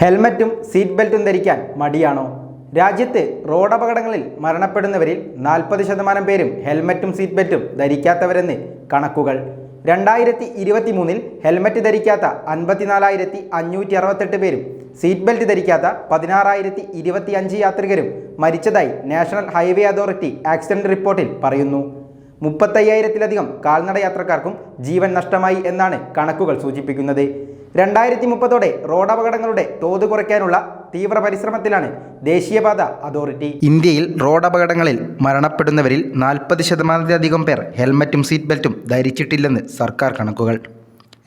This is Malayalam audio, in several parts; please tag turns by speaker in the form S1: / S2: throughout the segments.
S1: ഹെൽമറ്റും സീറ്റ് ബെൽറ്റും ധരിക്കാൻ മടിയാണോ? രാജ്യത്ത് റോഡപകടങ്ങളിൽ മരണപ്പെടുന്നവരിൽ നാൽപ്പത് ശതമാനം പേരും ഹെൽമറ്റും സീറ്റ് ബെൽറ്റും ധരിക്കാത്തവരെന്ന് കണക്കുകൾ. രണ്ടായിരത്തി ഇരുപത്തി മൂന്നിൽ ഹെൽമറ്റ് ധരിക്കാത്ത അൻപത്തിനാലായിരത്തി അഞ്ഞൂറ്റി അറുപത്തെട്ട് പേരും സീറ്റ് ബെൽറ്റ് ധരിക്കാത്ത പതിനാറായിരത്തി ഇരുപത്തി അഞ്ച് യാത്രികരും മരിച്ചതായി നാഷണൽ ഹൈവേ അതോറിറ്റി ആക്സിഡന്റ് റിപ്പോർട്ടിൽ പറയുന്നു. മുപ്പത്തയ്യായിരത്തിലധികം കാൽനട യാത്രക്കാർക്കും ജീവൻ നഷ്ടമായി എന്നാണ് കണക്കുകൾ സൂചിപ്പിക്കുന്നത്. രണ്ടായിരത്തി മുപ്പതോടെ റോഡപകടങ്ങളുടെ തോത് കുറയ്ക്കാനുള്ള തീവ്ര പരിശ്രമത്തിലാണ് ദേശീയപാത അതോറിറ്റി. ഇന്ത്യയിൽ റോഡ് അപകടങ്ങളിൽ മരണപ്പെടുന്നവരിൽ നാൽപ്പത് ശതമാനത്തിലധികം പേർ ഹെൽമറ്റും സീറ്റ് ബെൽറ്റും ധരിച്ചിട്ടില്ലെന്ന് സർക്കാർ കണക്കുകൾ.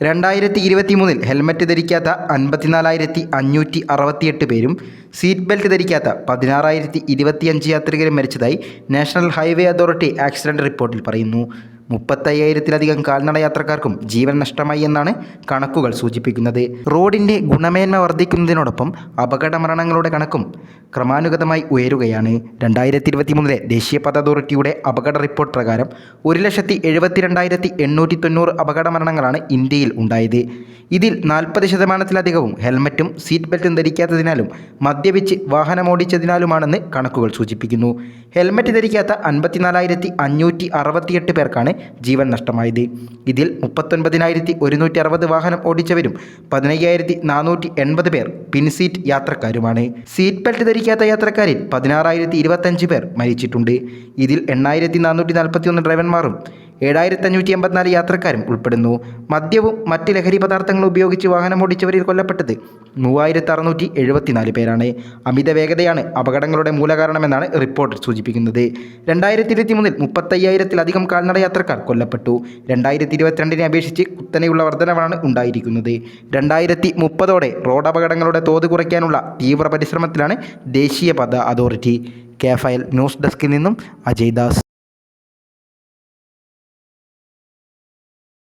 S1: രണ്ടായിരത്തി ഇരുപത്തി മൂന്നിൽ ഹെൽമറ്റ് ധരിക്കാത്ത അൻപത്തിനാലായിരത്തി അഞ്ഞൂറ്റി അറുപത്തിയെട്ട് പേരും സീറ്റ് ബെൽറ്റ് ധരിക്കാത്ത പതിനാറായിരത്തി ഇരുപത്തിയഞ്ച് യാത്രികരും മരിച്ചതായി നാഷണൽ ഹൈവേ അതോറിറ്റി ആക്സിഡന്റ് റിപ്പോർട്ടിൽ പറയുന്നു. മുപ്പത്തയ്യായിരത്തിലധികം കാൽനട യാത്രക്കാർക്കും ജീവൻ നഷ്ടമായി എന്നാണ് കണക്കുകൾ സൂചിപ്പിക്കുന്നത്. റോഡിന്റെ ഗുണമേന്മ വർദ്ധിക്കുന്നതിനോടൊപ്പം അപകട മരണങ്ങളുടെ കണക്കും ക്രമാനുഗതമായി ഉയരുകയാണ്. രണ്ടായിരത്തി ഇരുപത്തി മൂന്നിലെ ദേശീയപാത അതോറിറ്റിയുടെ അപകട റിപ്പോർട്ട് പ്രകാരം ഒരു ലക്ഷത്തി എഴുപത്തിരണ്ടായിരത്തി എണ്ണൂറ്റി തൊണ്ണൂറ് അപകട മരണങ്ങളാണ് ഇന്ത്യയിൽ ഉണ്ടായത്. ഇതിൽ നാൽപ്പത് ശതമാനത്തിലധികവും ഹെൽമറ്റും സീറ്റ് ബെൽറ്റും ധരിക്കാത്തതിനാലും മദ്യപിച്ച് വാഹനമോടിച്ചതിനാലുമാണെന്ന് കണക്കുകൾ സൂചിപ്പിക്കുന്നു. ഹെൽമറ്റ് ധരിക്കാത്ത അൻപത്തിനാലായിരത്തി അഞ്ഞൂറ്റി അറുപത്തിയെട്ട് പേർക്കാണ് ജീവൻ നഷ്ടമായത്. ഇതിൽ മുപ്പത്തൊൻപതിനായിരത്തി ഒരുന്നൂറ്റി അറുപത് വാഹനം ഓടിച്ചവരും പതിനയ്യായിരത്തി നാനൂറ്റി എൺപത് പേർ പിൻസീറ്റ് യാത്രക്കാരുമാണ്. സീറ്റ് ബെൽറ്റ് ധരിക്കാത്ത യാത്രക്കാരിൽ പതിനാറായിരത്തി ഇരുപത്തഞ്ച് പേർ മരിച്ചിട്ടുണ്ട്. ഇതിൽ എണ്ണായിരത്തി നാനൂറ്റി നാൽപ്പത്തി ഒന്ന് ഡ്രൈവർമാരും ഏഴായിരത്തി അഞ്ഞൂറ്റി എൺപത്തിനാല് യാത്രക്കാരും ഉൾപ്പെടുന്നു. മദ്യവും മറ്റ് ലഹരി പദാർത്ഥങ്ങളും ഉപയോഗിച്ച് വാഹനമോടിച്ചവരിൽ കൊല്ലപ്പെട്ടത് മൂവായിരത്തി അറുന്നൂറ്റി എഴുപത്തിനാല് പേരാണ്. അമിത വേഗതയാണ് അപകടങ്ങളുടെ മൂലകാരണമെന്നാണ് റിപ്പോർട്ട് സൂചിപ്പിക്കുന്നത്. രണ്ടായിരത്തി ഇരുപത്തി മൂന്നിൽ മുപ്പത്തയ്യായിരത്തിലധികം കാൽനട യാത്രക്കാർ കൊല്ലപ്പെട്ടു. രണ്ടായിരത്തി ഇരുപത്തിരണ്ടിനെ അപേക്ഷിച്ച് കുത്തനെയുള്ള വർധനവാണ് ഉണ്ടായിരിക്കുന്നത്. രണ്ടായിരത്തി മുപ്പതോടെ റോഡ് അപകടങ്ങളുടെ തോത് കുറയ്ക്കാനുള്ള തീവ്ര പരിശ്രമത്തിലാണ് ദേശീയപാത അതോറിറ്റി. കെ ഫയൽ ന്യൂസ് ഡെസ്കിൽ നിന്നും അജയ് ദാസ്.